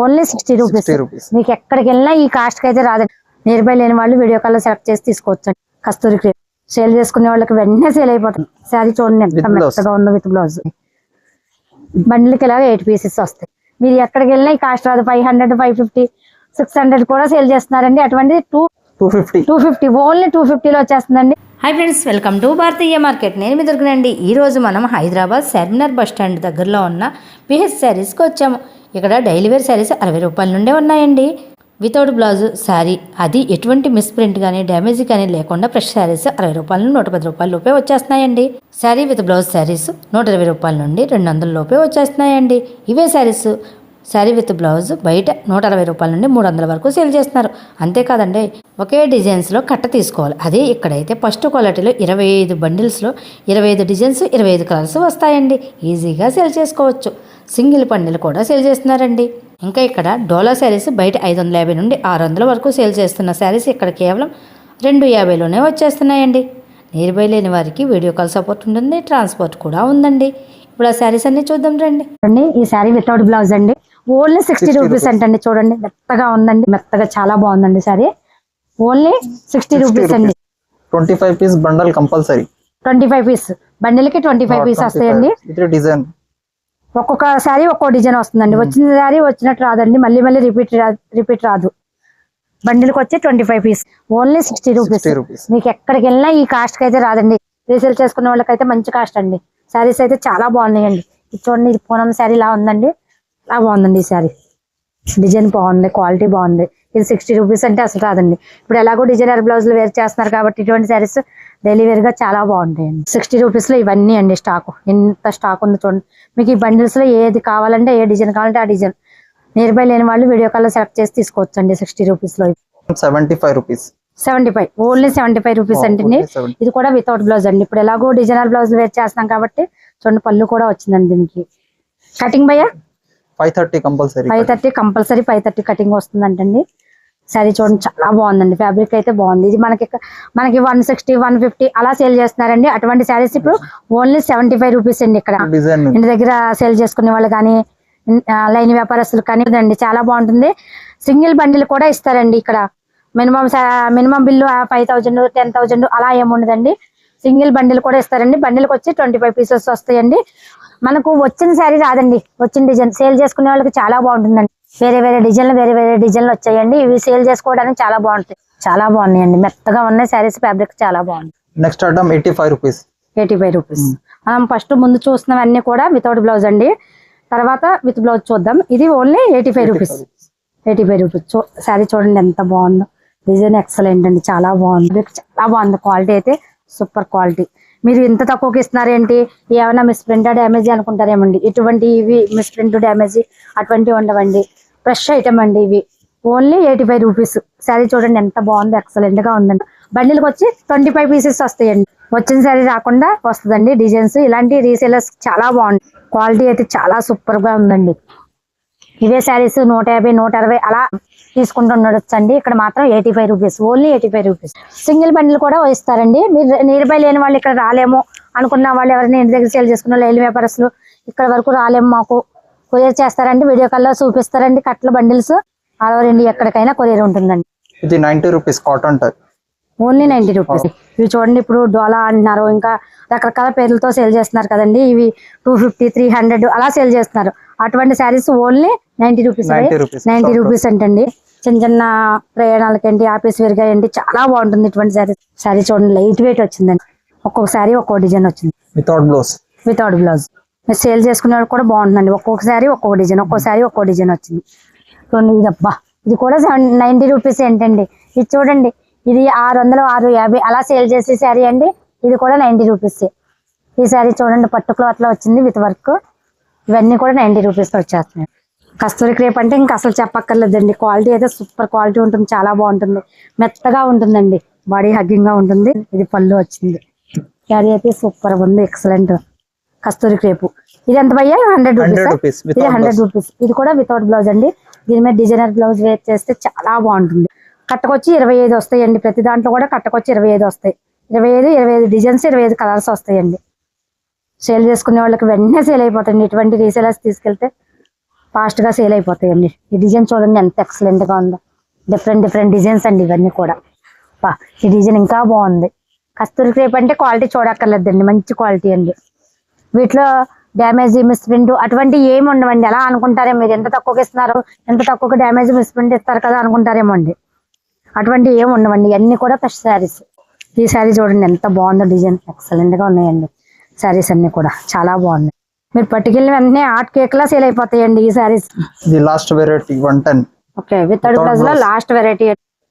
Only sixty rupees మీకు ఎక్కడికి వెళ్ళినా ఈ కాస్ట్కి అయితే రాదు. నియర్ బై లేని వాళ్ళు వీడియో కాల్ సెలెక్ట్ చేసి తీసుకోవచ్చు. కస్తూరి క్రీమ్. సేల్ చేసుకునే వాళ్ళకి వెంటనే సేల్ అయిపోతుంది. శారీ చూడండి ఎంత. మెత్తగా ఉందో విత్ బ్లౌజ్ బండిలకి ఇలాగ ఎయిట్ పీసెస్ వస్తాయి. మీరు ఎక్కడికి వెళ్ళినా ఈ కాస్ట్ రాదు. Five hundred five fifty six hundred కూడా సేల్ చేస్తున్నారండి. అటువంటి two two fifty two fifty only two ఫిఫ్టీలో వచ్చేస్తుందండి. Hi friends welcome to Bharatiya market నేను మీ దొరికినండి ఈరోజు మనం హైదరాబాద్ సెర్మినర్ బస్ స్టాండ్ దగ్గరలో ఉన్న పిహెచ్ శారీస్కి వచ్చాము. ఇక్కడ డైలీ వేర్ శారీస్ అరవై రూపాయల నుండే ఉన్నాయండి. వితౌట్ బ్లౌజ్ శారీ అది ఎటువంటి మిస్ప్రింట్ కానీ డ్యామేజ్ కానీ లేకుండా ఫ్రెష్ శారీస్ అరవై రూపాయల నుండి నూట పది రూపాయల లోపే వచ్చేస్తున్నాయండి. శారీ విత్ బ్లౌజ్ శారీస్ నూట ఇరవై రూపాయల నుండి రెండు వందల లోపే వచ్చేస్తున్నాయండి. ఇవే శారీస్ శారీ విత్ బ్లౌజ్ బయట నూట అరవై రూపాయల నుండి మూడు వందల వరకు సేల్ చేస్తున్నారు. అంతేకాదండి ఒకే డిజైన్స్లో కట్ట తీసుకోవాలి. అదే ఇక్కడైతే ఫస్ట్ క్వాలిటీలో ఇరవై ఐదు బండిల్స్లో ఇరవై ఐదు డిజైన్స్ ఇరవై ఐదు కలర్స్ వస్తాయండి. ఈజీగా సేల్ చేసుకోవచ్చు. సింగిల్ బండిల్ కూడా సేల్ చేస్తున్నారండి. ఇంకా ఇక్కడ డోలా శారీస్ బయట ఐదు వందల యాభై నుండి ఆరు వందల వరకు సేల్ చేస్తున్న శారీస్ ఇక్కడ కేవలం రెండు యాభైలోనే వచ్చేస్తున్నాయండి. నియర్బై లేని వారికి వీడియో కాల్ సపోర్ట్ ఉంటుంది ట్రాన్స్పోర్ట్ కూడా ఉందండి. ఇప్పుడు ఆ శారీస్ అన్ని చూద్దాం రండి ఈ శారీ వితౌట్ బ్లౌజ్ అండి. ఓన్లీ సిక్స్టీ 60 రూపీస్ అంటండి. చూడండి మెత్తగా ఉందండి మెత్తగా చాలా బాగుందండి శారీ ఓన్లీ సిక్స్టీ రూపీస్ అండి. Twenty five piece bundle compulsory twenty five piece బండిల్కి twenty five piece వస్తాయండి. డిజైన్ ఒక్కొక్క శారీ ఒక్కో డిజైన్ వస్తుందండి. వచ్చిన శారీ వచ్చినట్టు రాదండి. మళ్ళీ మళ్ళీ రిపీట్ రిపీట్ రాదు. బండిల్కి వచ్చి twenty five piece only sixty rupees మీకు ఎక్కడికి వెళ్ళినా ఈ కాస్ట్కి అయితే రాదండి. రీసేల్ చేసుకునే వాళ్ళకైతే మంచి కాస్ట్ అండి. శారీస్ అయితే చాలా బాగున్నాయండి. ఇది చూడండి ఇది పూనం శారీ లా ఉందండి. చాలా బాగుందండి ఈ శారీ. డిజైన్ బాగుంది క్వాలిటీ బాగుంది. ఇది సిక్స్టీ రూపీస్ అంటే అసలు రాదండి. ఇప్పుడు ఎలాగో డిజైనర్ బ్లౌజులు వేర్ చేస్తున్నారు కాబట్టి ఇటువంటి శారీస్ డైలీ వేర్గా చాలా బాగుంటాయండి. సిక్స్టీ రూపీస్లో ఇవన్నీ అండి స్టాక్ ఎంత స్టాక్ ఉంది చూడండి. మీకు ఈ బండిల్స్లో ఏది కావాలంటే ఏ డిజైన్ కావాలంటే ఆ డిజైన్. నియర్ బై లేని వాళ్ళు వీడియో కాల్ సెలెక్ట్ చేసి తీసుకోవచ్చు అండి సిక్స్టీ రూపీస్లో. Seventy five rupees seventy five only seventy five rupees 70. ఇది కూడా వితౌట్ బ్లౌజ్ అండి. ఇప్పుడు ఎలాగో డిజైనర్ బ్లౌజ్ వేర్ చేస్తున్నాం కాబట్టి చూడండి పళ్ళు కూడా వచ్చిందండి దీనికి. కటింగ్ భయ్యా five thirty compulsory five thirty compulsory five thirty cutting వస్తుందంటండి. సరే చూడండి చాలా బాగుందండి. ఫ్యాబ్రిక్ అయితే బాగుంది. ఇది మనకి మనకి వన్ సిక్స్టీ వన్ ఫిఫ్టీ అలా సేల్ చేస్తున్నారండి. అటువంటి శారీస్ ఇప్పుడు ఓన్లీ సెవెంటీ ఫైవ్ రూపీస్ అండి ఇక్కడ. ఇంటి దగ్గర సేల్ చేసుకునే వాళ్ళు కానీ లైన్ వ్యాపారస్తులు కానీ అండి చాలా బాగుంటుంది. సింగిల్ బండిల్ కూడా ఇస్తారండి ఇక్కడ. Minimum minimum bill five thousand ten thousand అలా ఏముండదండి. సింగిల్ బండిల్ కూడా ఇస్తారండి. బండిల్కి వచ్చి ట్వంటీ ఫైవ్ పీసెస్ వస్తాయండి. మనకు వచ్చిన శారీ రాదండి. వచ్చిన డిజైన్. సేల్ చేసుకునే వాళ్ళకి చాలా బాగుంటుందండి. వేరే వేరే డిజైన్లు వేరే వేరే డిజైన్లు వచ్చాయండి. ఇవి సేల్ చేసుకోవడానికి చాలా బాగుంటాయి. చాలా బాగున్నాయండి. మెత్తగా ఉన్నాయి శారీస్ ఫ్యాబ్రిక్ చాలా బాగుంది. Next item eighty five rupees eighty five rupees మనం ఫస్ట్ ముందు చూస్తున్నవన్నీ కూడా వితౌట్ బ్లౌజ్ అండి. తర్వాత విత్ బ్లౌజ్ చూద్దాం. ఇది only eighty five rupees eighty five rupees చూ శారీ చూడండి ఎంత బాగుందో. డిజైన్ ఎక్సలెంట్ అండి. చాలా బాగుంది. చాలా బాగుంది. క్వాలిటీ అయితే సూపర్ క్వాలిటీ మీరు ఇంత తక్కువకి ఇస్తున్నారేంటి? ఏమైనా మిస్ప్రింట్ డ్యామేజ్ అనుకుంటారేమండి. ఇటువంటి ఇవి మిస్ప్రింట్ డ్యామేజ్ అటువంటివి ఉండవండి. ఫ్రెష్ ఐటమ్ అండి ఇవి. Only eighty five rupees sari చూడండి ఎంత బాగుంది ఎక్సలెంట్గా ఉందండి. బండిల్కి వచ్చి ట్వంటీ ఫైవ్ పీసెస్ వస్తాయండి. వచ్చిన శారీ రాకుండా వస్తుందండి. డిజైన్స్ ఇలాంటి రీసేలర్స్ చాలా బాగుంది క్వాలిటీ అయితే చాలా సూపర్గా ఉందండి. ఇవే శారీస్ నూట యాభై నూట అరవై అలా తీసుకుంటుండొచ్చండి ఇక్కడ మాత్రం eighty five rupees only eighty five rupees single bundle కూడా ఇస్తారండి. మీరు నియర్ బై లేని వాళ్ళు ఇక్కడ రాలేము అనుకున్న వాళ్ళు ఎవరైనా ఇంటి దగ్గర సేల్ చేసుకున్న వాళ్ళు వ్యాపారస్తులు ఇక్కడ వరకు రాలేము మాకు. కొరియర్ చేస్తారండి వీడియో కాల్లో చూపిస్తారండి కట్ల బండిల్స్. ఆల్ ఓవర్ ఇండియా ఎక్కడికైనా కొరియర్ ఉంటుందండి. ఇది ninety rupees cotton type only ninety rupees ఇవి చూడండి ఇప్పుడు డోలా అంటున్నారు. ఇంకా రకరకాల పేర్లతో సేల్ చేస్తున్నారు కదండి. ఇవి టూ ఫిఫ్టీ త్రీ హండ్రెడ్ అలా సేల్ చేస్తున్నారు. అటువంటి saris only ninety rupees 90 rupees. Ninety rupees అంటండి. చిన్న చిన్న ప్రయాణాలకి ఏంటి ఆఫీస్ వేర్గా ఏంటి చాలా బాగుంటుంది ఇటువంటి శారీ శారీ చూడండి లైట్ వెయిట్ వచ్చిందండి. ఒక్కొక్క శారీ ఒక్కొక్క డిజైన్ వచ్చింది. Without blouse. Without blouse. మీరు సేల్ చేసుకునే వాళ్ళు కూడా బాగుంటుందండి. ఒక్కొక్క శారీ ఒక్కొక్క డిజైన్ ఒక్కొక్క శారీ ఒక్కొక్క డిజైన్ వచ్చింది. చూడండి ఇది అబ్బా ఇది కూడా నైన్టీ రూపీస్ ఏంటండి? ఇది చూడండి ఇది ఆరు వందలు ఆరు యాభై అలా సేల్ చేసే శారీ అండి. ఇది కూడా నైన్టీ రూపీస్. ఈ శారీ చూడండి పట్టు క్లాత్లో వచ్చింది విత్ వర్క్. ఇవన్నీ కూడా నైన్టీ రూపీస్ వచ్చేస్తున్నాయి. కస్తూరి క్రేప్ అంటే ఇంకా అసలు చెప్పక్కర్లేదండి. క్వాలిటీ అయితే సూపర్ క్వాలిటీ ఉంటుంది చాలా బాగుంటుంది. మెత్తగా ఉంటుందండి. బాడీ హగ్గింగ్గా ఉంటుంది. ఇది పళ్ళు వచ్చింది. శారీ అయితే సూపర్ ఉంది. Excellent Kasturi crepe. ఇది ఎంత భయ్యా? హండ్రెడ్ రూపీస్ ఇది హండ్రెడ్ రూపీస్ ఇది కూడా వితౌట్ బ్లౌజ్ అండి. దీని మీద డిజైనర్ బ్లౌజ్ వేర్ చేస్తే చాలా బాగుంటుంది. కట్టకొచ్చి ఇరవై ఐదు వస్తాయండి. ప్రతి దాంట్లో కూడా కట్టకొచ్చి ఇరవై ఐదు వస్తాయి. ఇరవై ఐదు ఇరవై ఐదు డిజైన్స్ ఇరవై ఐదు కలర్స్ వస్తాయండి. సేల్ చేసుకునే వాళ్ళకి వెంటనే సేల్ అయిపోతాయండి. ఇటువంటి రీసేలర్స్ తీసుకెళ్తే ఫాస్ట్గా సేల్ అయిపోతాయండి. ఈ డిజైన్ చూడండి ఎంత ఎక్సలెంట్గా ఉందో. డిఫరెంట్ డిఫరెంట్ డిజైన్స్ అండి ఇవన్నీ కూడా. బా ఈ డిజైన్ ఇంకా బాగుంది. కస్తూరి క్రేప్ అంటే క్వాలిటీ చూడక్కర్లేదండి మంచి క్వాలిటీ అండి. వీటిలో డ్యామేజ్ మిస్ప్రింట్ అటువంటి ఏమి ఉండవండి. ఎలా అనుకుంటారే మీరు? ఎంత తక్కువకి ఇస్తున్నారు? ఎంత తక్కువకి డ్యామేజ్ మిస్ప్రింట్ ఇస్తారు కదా అనుకుంటారేమో అండి. అటువంటి ఏమి ఉండవండి. ఇవన్నీ కూడా ఫ్రెష్ శారీస్. ఈ శారీ చూడండి ఎంత బాగుందో డిజైన్. ఎక్సలెంట్గా ఉన్నాయండి. శారీస్ అన్ని కూడా చాలా బాగున్నాయి. మీరు పట్టుకెళ్ళిన వెంటనే ఆర్ట్ కేక్ లా సేల్ అయిపోతాయండి ఈ శారీస్ ఇది last variety one ten okay Without బ్లౌజ్లో. లాస్ట్ వెరైటీ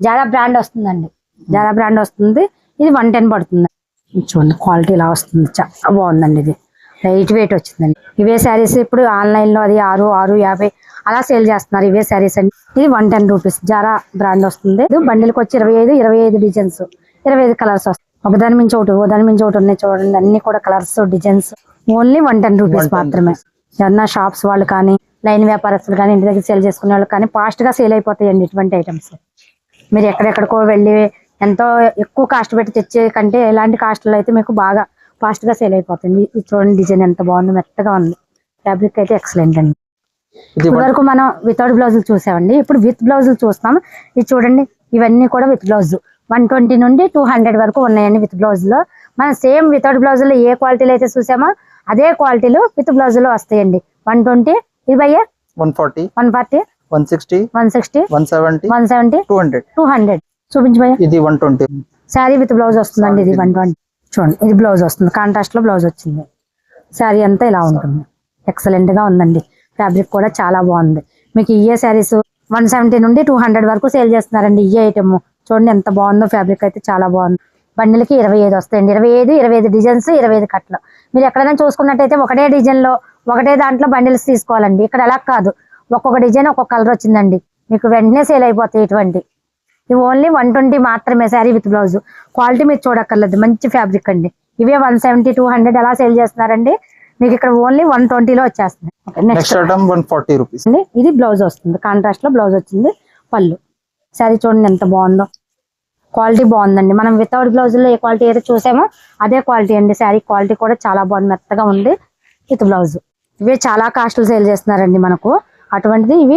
జారా బ్రాండ్ వస్తుందండి. జారా బ్రాండ్ వస్తుంది. ఇది వన్ టెన్ పడుతుంది. చూడండి క్వాలిటీ ఇలా వస్తుంది. చాలా బాగుందండి ఇది. లైట్ వెయిట్ వచ్చిందండి. ఇవే శారీస్ ఇప్పుడు ఆన్లైన్లో అది ఆరు ఆరు యాభై అలా సేల్ చేస్తున్నారు. ఇవే శారీస్ అండి. ఇది one ten rupees Zara brand వస్తుంది. ఇది బండిల్కి వచ్చి ఇరవై ఐదు ఇరవై ఐదు డిజైన్స్ ఇరవై ఐదు కలర్స్ వస్తాయి. ఒకదాని మించి ఒకటి ఒకదాని మించి ఒకటి ఉన్నాయి చూడండి. అన్ని కూడా colours designs only one ten rupees 110 మాత్రమే. ఏమన్నా షాప్స్ వాళ్ళు కానీ లైన్ వ్యాపారస్తులు కానీ ఇంటి దగ్గర సేల్ చేసుకునే వాళ్ళు కానీ ఫాస్ట్గా సేల్ అయిపోతాయండి ఇటువంటి ఐటమ్స్ మీరు ఎక్కడెక్కడికో వెళ్ళి ఎంతో ఎక్కువ కాస్ట్ పెట్టి తెచ్చే కంటే ఇలాంటి కాస్ట్లో అయితే మీకు బాగా ఫాస్ట్గా సేల్ అయిపోతుంది. ఇది చూడండి డిజైన్ ఎంత బాగుంది మెత్తగా ఉంది. ఫ్యాబ్రిక్ అయితే ఎక్సలెంట్ అండి. ఇది ఇప్పటి వరకు మనం వితౌట్ బ్లౌజులు చూసామండి. ఇప్పుడు విత్ బ్లౌజులు చూస్తాం. ఇది చూడండి ఇవన్నీ కూడా విత్ బ్లౌజ్ వన్ ట్వంటీ నుండి టూ హండ్రెడ్ వరకు ఉన్నాయండి విత్ బ్లౌజ్లో. మనం సేమ్ వితౌట్ బ్లౌజ్లో ఏ క్వాలిటీలో అయితే చూసామో అదే క్వాలిటీలు విత్ బ్లౌజ్లో వస్తాయండి. వన్ ట్వంటీ ఇది భయ్యా one forty one forty one sixty one sixty one seventy one seventy two hundred. Two hundred. చూపించు భయ్యా ఇది one twenty. Sari with blouse వస్తుందండి ఇది వన్ ట్వంటీ. చూడండి ఇది బ్లౌజ్ వస్తుంది. కాంట్రాస్ట్లో బ్లౌజ్ వచ్చింది. శారీ అంతా ఇలా ఉంటుంది. ఎక్సలెంట్గా ఉందండి. ఫ్యాబ్రిక్ కూడా చాలా బాగుంది. మీకు ఇయే శారీస్ వన్ సెవెంటీ నుండి టూ హండ్రెడ్ వరకు సేల్ చేస్తున్నారండి ఈ ఐటమ్. చూడండి ఎంత బాగుందో ఫ్యాబ్రిక్ అయితే చాలా బాగుంది. బండిలకి ఇరవై ఐదు వస్తాయండి. ఇరవై ఐదు ఇరవై ఐదు డిజైన్స్ ఇరవై ఐదు కట్లు. మీరు ఎక్కడైనా చూసుకున్నట్టయితే ఒకటే డిజైన్లో ఒకటే దాంట్లో బండిల్స్ తీసుకోవాలండి. ఇక్కడ అలా కాదు. ఒక్కొక్క డిజైన్ ఒక్కొక్క కలర్ వచ్చిందండి. మీకు వెంటనే సేల్ అయిపోతాయి ఇటువంటి. ఇవి ఓన్లీ వన్ ట్వంటీ మాత్రమే శారీ విత్ బ్లౌజ్. క్వాలిటీ మీరు చూడక్కర్లేదు. మంచి ఫ్యాబ్రిక్ అండి. ఇవే వన్ సెవెంటీ టూ హండ్రెడ్ ఎలా సేల్ చేస్తున్నారండి? మీకు ఇక్కడ ఓన్లీ వన్ ట్వంటీలో వచ్చేస్తుంది నెక్స్ట్ వన్ ఫార్టీ రూపీస్. అండి ఇది బ్లౌజ్ వస్తుంది. కాంట్రాస్ట్లో బ్లౌజ్ వచ్చింది పళ్ళు. శారీ చూడండి ఎంత బాగుందో. క్వాలిటీ బాగుందండి. మనం వితౌట్ బ్లౌజ్లో ఏ క్వాలిటీ అయితే చూసామో అదే క్వాలిటీ అండి. శారీ క్వాలిటీ కూడా చాలా బాగుంది మెత్తగా ఉంది విత్ బ్లౌజ్ ఇవి చాలా కాస్ట్లు సేల్ చేస్తున్నారండి మనకు. అటువంటిది ఇవి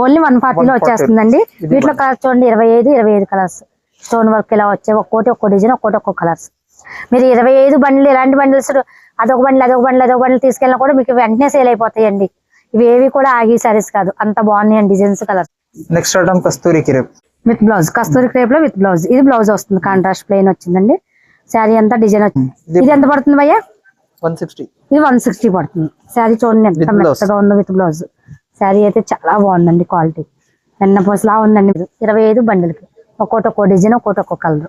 ఓన్లీ వన్ ఫార్టీలో 140 వచ్చేస్తుందండి. వీటిలో కలర్స్ చూడండి. ఇరవై ఐదు ఇరవై ఐదు కలర్స్ స్టోన్ వర్క్ ఇలా వచ్చాయి ఒక్కోటి ఒక్కో డిజైన్ ఒక్కోటి ఒక్కో కలర్స్ మీరు ఇరవై ఐదు బండ్లు ఇలాంటి బండిల్స్ అదొక బండ్లు అదొక బండ్లు అదొక బండ్లు తీసుకెళ్ళినా కూడా మీకు వెంటనే సేల్ అయిపోతాయండి. ఇవి ఏవి కూడా ఆగి సారీస్ కాదు. అంత బాగున్నాయండి designs colours next item Kasturi crepe. With blouse. Kasturi క్రేప్లో with blouse. ఇది బ్లౌజ్ వస్తుంది కాంట్రాస్ట్ ప్లెయిన్ వచ్చిందండి. శారీ అంతా డిజైన్ వచ్చింది ఇది- ఇది ఎంత పడుతుంది భయ్యా? One sixty. ఇది వన్ సిక్స్టీ పడుతుంది. శారీ చూడండి ఎంత. మెత్తగా ఉందో విత్ బ్లౌజ్. శారీ అయితే చాలా బాగుందండి క్వాలిటీ. వెన్నపూసలా ఉందండి. ఇరవై ఐదు బండిలకి. ఒక్కోటి ఒక్కో డిజైన్ ఒక్కోటి ఒక్కో కలర్.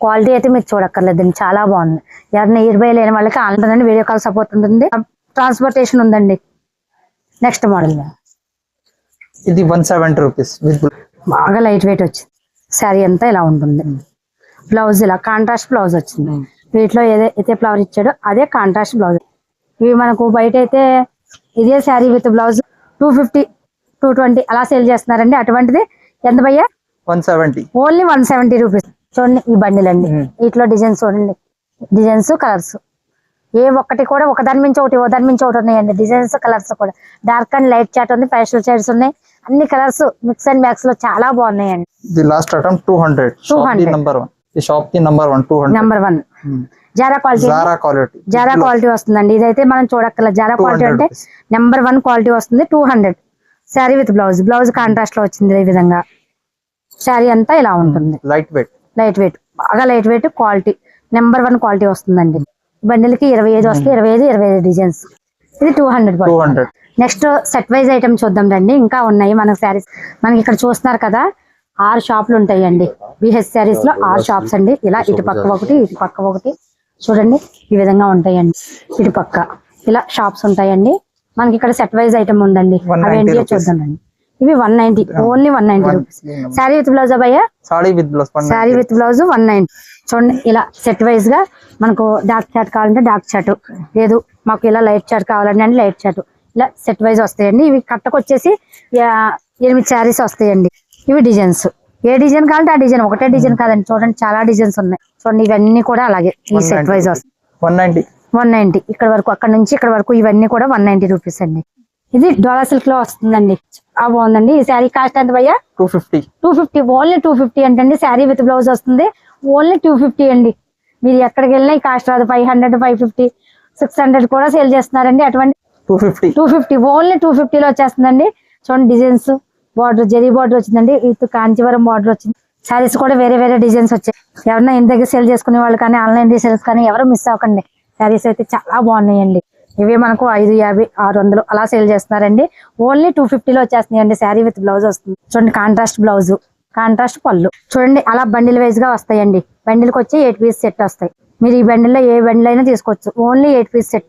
క్వాలిటీ అయితే మీరు చూడక్కర్లేదండి. చాలా బాగుంది. ఎవరైనా ఇరవై లేని వాళ్ళకి ఆన్లైన్ వీడియో కాల్ సపోర్ట్ ఉంటుంది. ట్రాన్స్పోర్టేషన్ ఉందండి. Next model. ఇది వన్ సెవెంటీ రూపీస్ విత్ బాగా లైట్ వెయిట్ వచ్చింది. శారీ అంతా ఇలా ఉంటుంది. బ్లౌజ్ ఇలా కాంట్రాస్ట్ బ్లౌజ్ వచ్చింది. వీటిలో ఏదైతే ఫ్లవర్ ఇచ్చాడో అదే కాంట్రాస్ట్ బ్లౌజ్ ఇవి మనకు బయట అయితే ఇదే sari with blouse two fifty two twenty అలా సేల్ చేస్తున్నారండి. అటువంటిది ఎంత భయ్యా? One seventy only one seventy rupees చూడండి ఈ బండిల్ అండి Hmm. వీటిలో డిజైన్స్ చూడండి. డిజైన్స్ కలర్స్ ఏ ఒక్కటి కూడా ఒకదాని మించి ఒకటి ఒకదాని మించి ఒకటి ఉన్నాయండి. డిజైన్స్ కలర్స్ కూడా. డార్క్ అండ్ లైట్ చాట్ ఉంది పేస్టల్ షేడ్స్ ఉన్నాయి. అన్ని కలర్స్ మిక్స్ అండ్ మ్యాక్స్లో చాలా బాగున్నాయండి. ఇది last item two hundred the 200. Number one ఈ shop the number one two hundred number one Zara quality Zara quality Zara quality వస్తుందండి. ఇదైతే మనం చూడక్కర్లేదు జారా 200 క్వాలిటీ అంటే. నెంబర్ వన్ క్వాలిటీ వస్తుంది two hundred sari with blouse blouse కాంట్రాస్ట్లో వచ్చింది ఈ విధంగా. శారీ అంతా ఇలా ఉంటుంది. లైట్ వెయిట్ లైట్ వెయిట్ బాగా light weight quality number one quality వస్తుందండి. బండిల్కి ఇరవై ఐదు వస్తాయి ఇరవై ఐదు ఇరవై ఐదు డిజైన్స్. ఇది two hundred two hundred next set wise item చూద్దాం రండి. ఇంకా ఉన్నాయి మనకి శారీస్ మనకి ఇక్కడ చూస్తున్నారు కదా ఆరు షాపులు ఉంటాయండి. బిహెచ్ శారీస్లో ఆరు షాప్స్ అండి. ఇలా ఇటు పక్క ఒకటి ఇటు పక్క ఒకటి. చూడండి ఈ విధంగా ఉంటాయండి. ఇటు పక్క. ఇలా షాప్స్ ఉంటాయండి. మనకి ఇక్కడ సెట్ వైజ్ ఐటమ్ ఉందండి. 190 అవి ఏంటియో rupees. చూద్దాం రండి. ఇవి one ninety only one ninety rupees sari with blouse అబ్బాయ్యా sari with blouse sari with blouse one nine చూడండి ఇలా సెట్ వైజ్గా మనకు డార్క్ చాట్ కావాలంటే డార్క్ చాట్ లేదు మాకు ఇలా లైట్ చాట్ కావాలంటే అంటే లైట్ చాట్ ఇలా సెట్ వైజ్ వస్తాయండి. ఇవి కట్టకు వచ్చేసి ఎనిమిది శారీస్ వస్తాయండి. ఇవి డిజైన్స్ ఏ డిజైన్ కావాలంటే ఆ డిజైన్ ఒకటే డిజైన్ కాదండి. చూడండి చాలా డిజైన్స్ ఉన్నాయి. చూడండి ఇవన్నీ కూడా అలాగే ఈ సెట్ వైజ్ వస్తాయి. వన్ నైన్టీ వన్ నైన్టీ ఇక్కడ వరకు అక్కడ నుంచి ఇక్కడ వరకు ఇవన్నీ కూడా వన్ నైన్టీ రూపీస్ అండి. ఇది డోలా సిల్క్లో వస్తుందండి. చాలా బాగుందండి. ఈ శారీ కాస్ట్ ఎంత భయ్యా? Two fifty. Two fifty. Only two fifty అంటండి. శారీ విత్ బ్లౌజ్ వస్తుంది. ఓన్లీ టూ ఫిఫ్టీ అండి. మీరు ఎక్కడికి వెళ్ళినా ఈ కాస్ట్ రాదు. Five hundred five fifty six hundred కూడా సేల్ చేస్తున్నారండి. అటువంటి two fifty. Two fifty. Only two ఫిఫ్టీలో వచ్చేస్తుందండి. చూడండి డిజైన్స్. బార్డర్ జరీ బార్డర్ వచ్చిందండి. ఇది కాంచీవరం బార్డర్ వచ్చింది. శారీస్ కూడా వేరే వేరే డిజైన్స్ వచ్చాయి. ఎవరన్నా ఇంత దగ్గర సేల్ చేసుకునే వాళ్ళు కానీ ఆన్లైన్ రీసేల్స్ కానీ ఎవరు మిస్ అవ్వకండి. శారీస్ అయితే చాలా బాగున్నాయండి. ఇవి మనకు ఐదు యాభై ఆరు వందలు అలా సేల్ చేస్తున్నారండి. ఓన్లీ టూ ఫిఫ్టీలో వచ్చేస్తున్నాయండి శారీ విత్ బ్లౌజ్ వస్తుంది. చూడండి కాంట్రాస్ట్ బ్లౌజ్ కాంట్రాస్ట్ పళ్ళు. చూడండి అలా బండిల్ వైజ్గా వస్తాయండి. బండిల్కి వచ్చి ఎయిట్ పీస్ సెట్ వస్తాయి. మీరు ఈ బండిల్లో ఏ బండిల్ అయినా తీసుకోవచ్చు. Only eight piece set